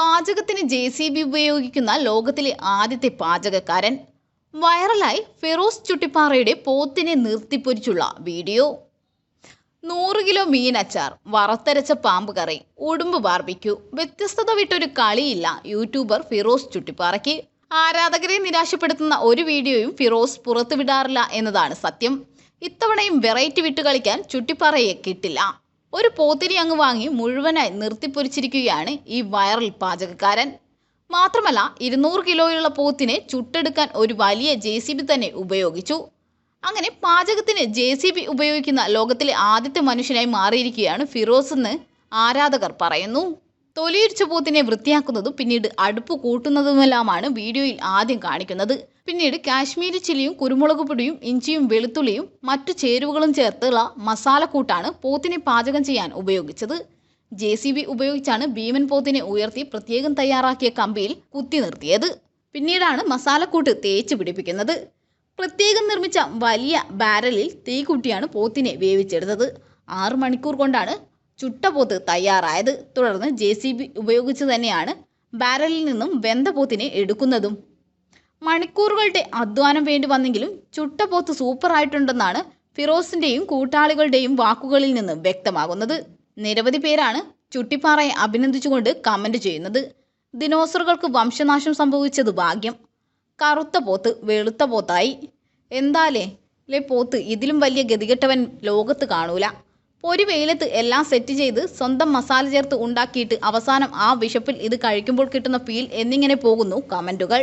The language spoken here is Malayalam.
പാചകത്തിന് ജെ സി ബി ഉപയോഗിക്കുന്ന ലോകത്തിലെ ആദ്യത്തെ പാചകക്കാരൻ. വൈറലായി ഫിറോസ് ചുട്ടിപ്പാറയുടെ പോത്തിനെ നിർത്തിപ്പൊരിച്ചുള്ള വീഡിയോ. നൂറ് കിലോ മീനച്ചാർ വറുത്തരച്ച പാമ്പ് കറി ഉടുമ്പ് ബാർബിക്യൂ വ്യത്യസ്തത വിട്ടൊരു കളിയില്ല യൂട്യൂബർ ഫിറോസ് ചുട്ടിപ്പാറയ്ക്ക്. ആരാധകരെ നിരാശപ്പെടുത്തുന്ന ഒരു വീഡിയോയും ഫിറോസ് പുറത്തുവിടാറില്ല എന്നതാണ് സത്യം. ഇത്തവണയും വെറൈറ്റി വിട്ട് കളിക്കാൻ ചുട്ടിപ്പാറയെ കിട്ടില്ല. ഒരു പോത്തിരി അങ്ങ് വാങ്ങി മുഴുവനായി നിർത്തിപ്പൊരിച്ചിരിക്കുകയാണ് ഈ വൈറൽ പാചകക്കാരൻ. മാത്രമല്ല ഇരുന്നൂറ് കിലോയുള്ള പോത്തിനെ ചുട്ടെടുക്കാൻ ഒരു വലിയ ജെ തന്നെ ഉപയോഗിച്ചു. അങ്ങനെ പാചകത്തിന് ജെ ഉപയോഗിക്കുന്ന ലോകത്തിലെ ആദ്യത്തെ മനുഷ്യനായി മാറിയിരിക്കുകയാണ് ഫിറോസ് എന്ന് ആരാധകർ പറയുന്നു. തൊലിയുരിച്ച പോത്തിനെ വൃത്തിയാക്കുന്നതും പിന്നീട് അടുപ്പ് കൂട്ടുന്നതുമെല്ലാമാണ് വീഡിയോയിൽ ആദ്യം കാണിക്കുന്നത്. പിന്നീട് കാശ്മീരി ചില്ലിയും കുരുമുളക് പൊടിയും ഇഞ്ചിയും വെളുത്തുള്ളിയും മറ്റു ചേരുവകളും ചേർത്തുള്ള മസാലക്കൂട്ടാണ് പോത്തിനെ പാചകം ചെയ്യാൻ ഉപയോഗിച്ചത്. ജെ സി ബി ഉപയോഗിച്ചാണ് ഭീമൻ പോത്തിനെ ഉയർത്തി പ്രത്യേകം തയ്യാറാക്കിയ കമ്പിയിൽ കുത്തി നിർത്തിയത്. പിന്നീടാണ് മസാലക്കൂട്ട് തേച്ച് പിടിപ്പിക്കുന്നത്. പ്രത്യേകം നിർമ്മിച്ച വലിയ ബാരലിൽ തീ പോത്തിനെ വേവിച്ചെടുത്തത്. ആറു മണിക്കൂർ കൊണ്ടാണ് ചുട്ട പോത്ത് തയ്യാറായത്. തുടർന്ന് ജെ സി ബി ഉപയോഗിച്ച് തന്നെയാണ് ബാരലിൽ നിന്നും വെന്ത പോത്തിനെ എടുക്കുന്നതും മണിക്കൂറുകളുടെ അധ്വാനം വേണ്ടി വന്നെങ്കിലും ചുട്ടപോത്ത് സൂപ്പറായിട്ടുണ്ടെന്നാണ് ഫിറോസിന്റെയും കൂട്ടാളികളുടെയും വാക്കുകളിൽ നിന്ന് വ്യക്തമാകുന്നത്. നിരവധി പേരാണ് ചുട്ടിപ്പാറയെ അഭിനന്ദിച്ചുകൊണ്ട് കമന്റ് ചെയ്യുന്നത്. ദിനോസറുകൾക്ക് വംശനാശം സംഭവിച്ചത് ഭാഗ്യം. കറുത്ത പോത്ത് വെളുത്ത പോത്തായി. എന്താലേ ലെ പോത്ത് ഇതിലും വലിയ ഗതികെട്ടവൻ ലോകത്ത് കാണൂല. ഒരു വെയിലത്ത് എല്ലാം സെറ്റ് ചെയ്ത് സ്വന്തം മസാല ചേർത്ത് ഉണ്ടാക്കിയിട്ട് അവസാനം ആ വിശപ്പിൽ ഇത് കഴിക്കുമ്പോൾ കിട്ടുന്ന ഫീൽ എന്നിങ്ങനെ പോകുന്നു കമന്റുകൾ